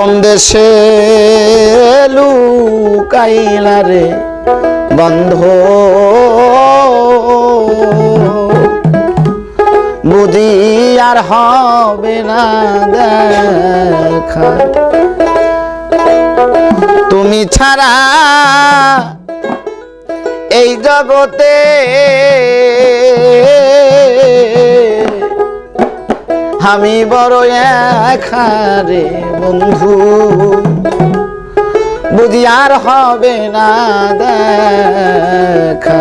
কোন দেশে লুকাইলা রে বন্ধ? বুঝি আর হবে না দেখা। তুমি ছাড়া এই জগতে আমি বড় এখারে বন্ধু বুঝি আর হবে না দেখা।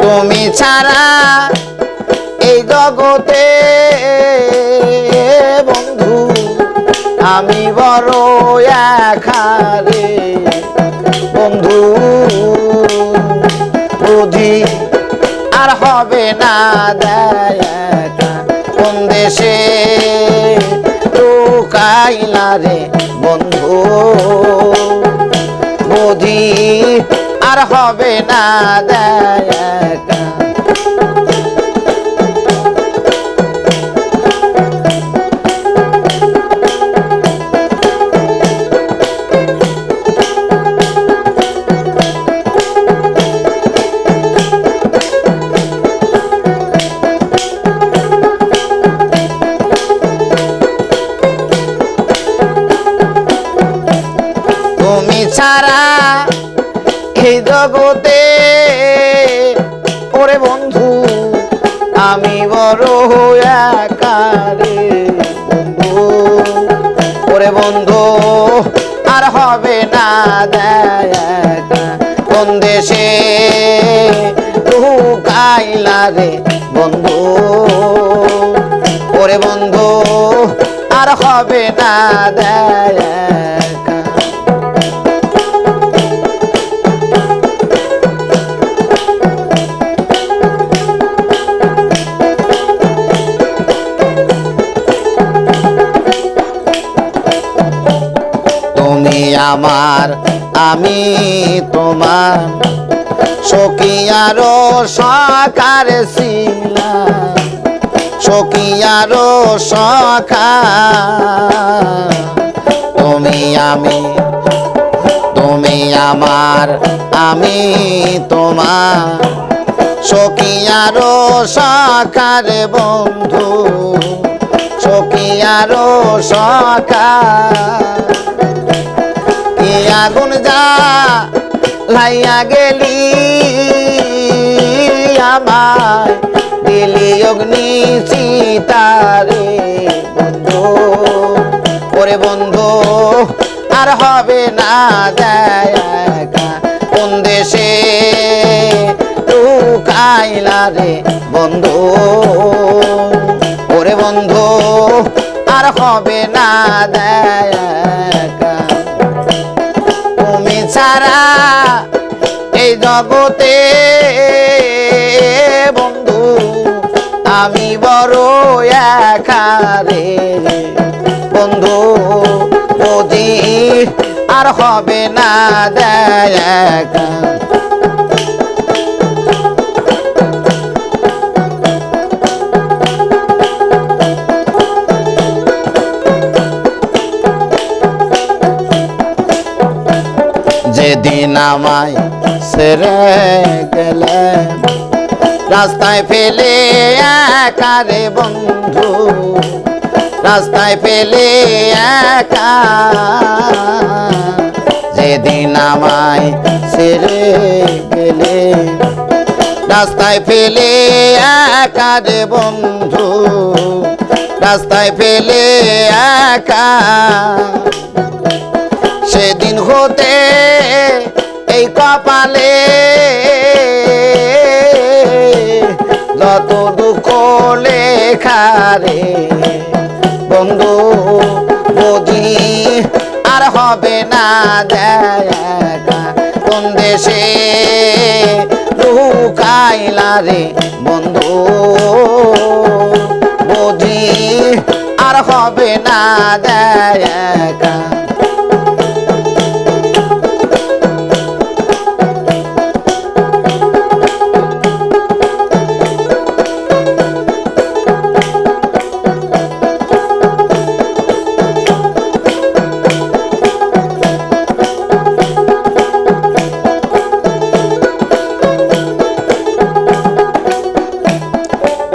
তুমি ছাড়া এই জগতে বন্ধু আমি বড় রে বন্ধু। বুঝি আর হবে না দেখা। জগতে। ওরে বন্ধু, আমি বড় একারে বন্ধু। ওরে বন্ধু, আর হবে না দেখা কোন দেশে লুকাইলা রে বন্ধু? ওরে বন্ধু, আর হবে না দেখা তুমি আমার, আমি তোমার। সকিয়ারো সকার সকিয়ারো সখা তুমি আমি, তুমি আমার, আমি তোমার। সকিয়ারো সখার বন্ধু, সকিয়ারো সখা কি আগুন যা লাইয়া গেলি, আমায় দিলি অগ্নি সীতারে বন্ধু। ওরে বন্ধু, আর হবে না দেখা কোন দেশে লুকাইলা রে বন্ধু? ওরে বন্ধু, আর হবে না দেখা ছাড়া এই জগতে বন্ধু আমি বড় একারে বন্ধু বুঝি আর হবে না দেখা যেদিন আমায় সেরে গেলে। রাস্তায় ফেলে একারে বন্ধু, রাস্তায় ফেলে একা। যেদিন আমায় সেরে গেলে, রাস্তায় ফেলে একারে বন্ধু, রাস্তায় ফেলে একা। সেদিন হতে এই কপালে যত দুঃখ লেখা রে। বন্ধু, বুঝি আর হবে না দেখা। কোন দেশে লুকাইলা রে? বন্ধু, বুঝি আর হবে না দেখা।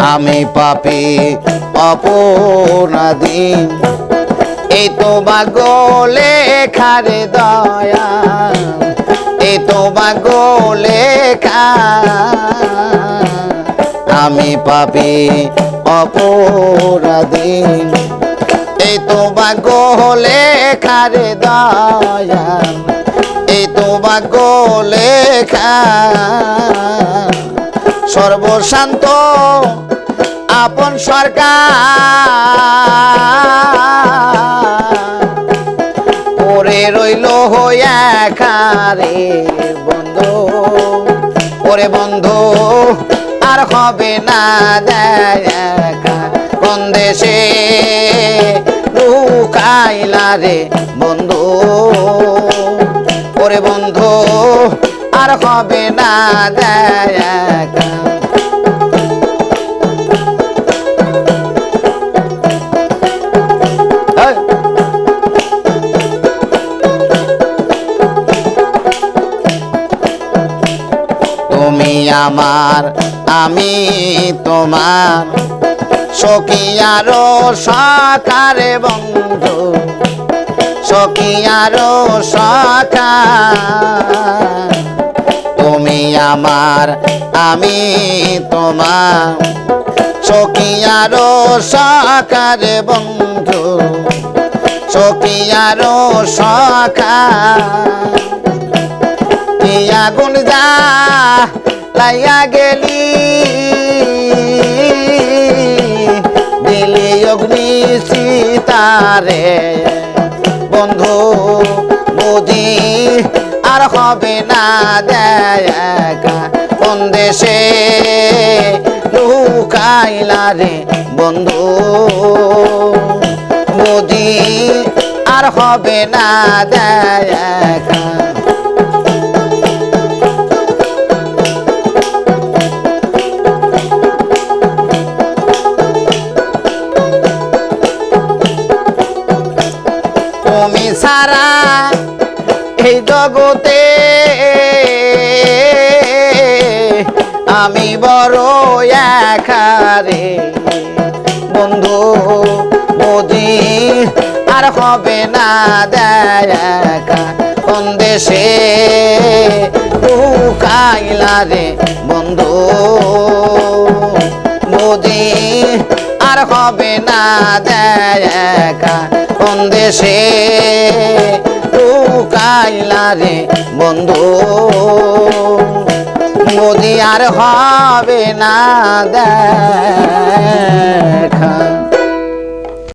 আমি পাপি অপরাধী। এই তো বাগলে খারে দয়া। এই তো বাগলে আমি পাপি অপরাধী। এই তো বাগলে খারে দয়া। এই তো বাগলে খা সর্বশান্ত, আপন সরকার। পরে রইল হইয়া খারে বন্ধু, ওরে বন্ধু, আর হবে না দেখা। কোন দেশে লুকাইলা রে বন্ধু? ওরে বন্ধু হবে না এই, তুমি আমার আমি তোমার সখিয়ারো সাকারে বন্ধু সখিয়ারো সাকা আমার, আমি তোমার। সখিয়ারো সাকারে বন্ধু, সখিয়ারো সাকা আগুন যা লাইয়া গেলি দিলি অগ্নি সীতারে। হবে না দেখা কোন দেশে। লুকাইলা রে বন্ধু বুঝি আর হবে না দেখা সারা এই জগতে বড় একারে। বন্ধু বুঝি আর হবে না দেখা দেশে লুকাইলা রে, বন্ধু বুঝি আর হবে না দেখা দেশে লুকাইলা রে, বন্ধু মোদি আর হবে না দেখা।